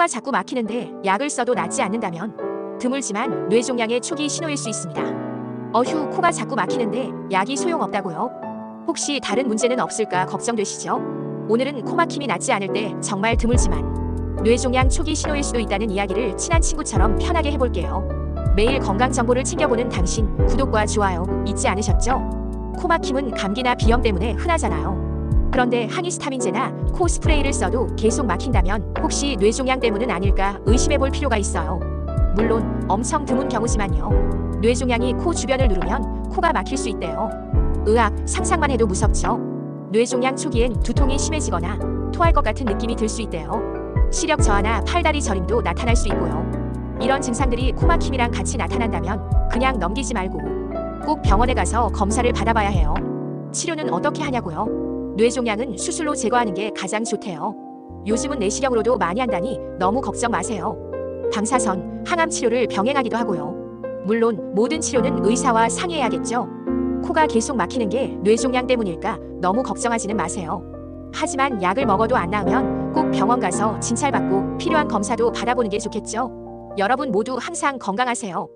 코가 자꾸 막히는데 약을 써도 낫지 않는다면 드물지만 뇌종양의 초기 신호일 수 있습니다. 어휴, 코가 자꾸 막히는데 약이 소용없다고요? 혹시 다른 문제는 없을까 걱정되시죠? 오늘은 코 막힘이 낫지 않을 때 정말 드물지만 뇌종양 초기 신호일 수도 있다는 이야기를 친한 친구처럼 편하게 해볼게요. 매일 건강 정보를 챙겨보는 당신 구독과 좋아요 잊지 않으셨죠? 코 막힘은 감기나 비염 때문에 흔하잖아요. 그런데 항히스타민제나 코 스프레이를 써도 계속 막힌다면 혹시 뇌종양 때문은 아닐까 의심해 볼 필요가 있어요. 물론 엄청 드문 경우지만요. 뇌종양이 코 주변을 누르면 코가 막힐 수 있대요. 으악, 상상만 해도 무섭죠? 뇌종양 초기엔 두통이 심해지거나 토할 것 같은 느낌이 들 수 있대요. 시력 저하나 팔다리 저림도 나타날 수 있고요. 이런 증상들이 코막힘이랑 같이 나타난다면 그냥 넘기지 말고 꼭 병원에 가서 검사를 받아봐야 해요. 치료는 어떻게 하냐고요? 뇌종양은 수술로 제거하는 게 가장 좋대요. 요즘은 내시경으로도 많이 한다니 너무 걱정 마세요. 방사선, 항암 치료를 병행하기도 하고요. 물론 모든 치료는 의사와 상의해야겠죠. 코가 계속 막히는 게 뇌종양 때문일까 너무 걱정하지는 마세요. 하지만 약을 먹어도 안 나으면 꼭 병원 가서 진찰받고 필요한 검사도 받아보는 게 좋겠죠. 여러분 모두 항상 건강하세요.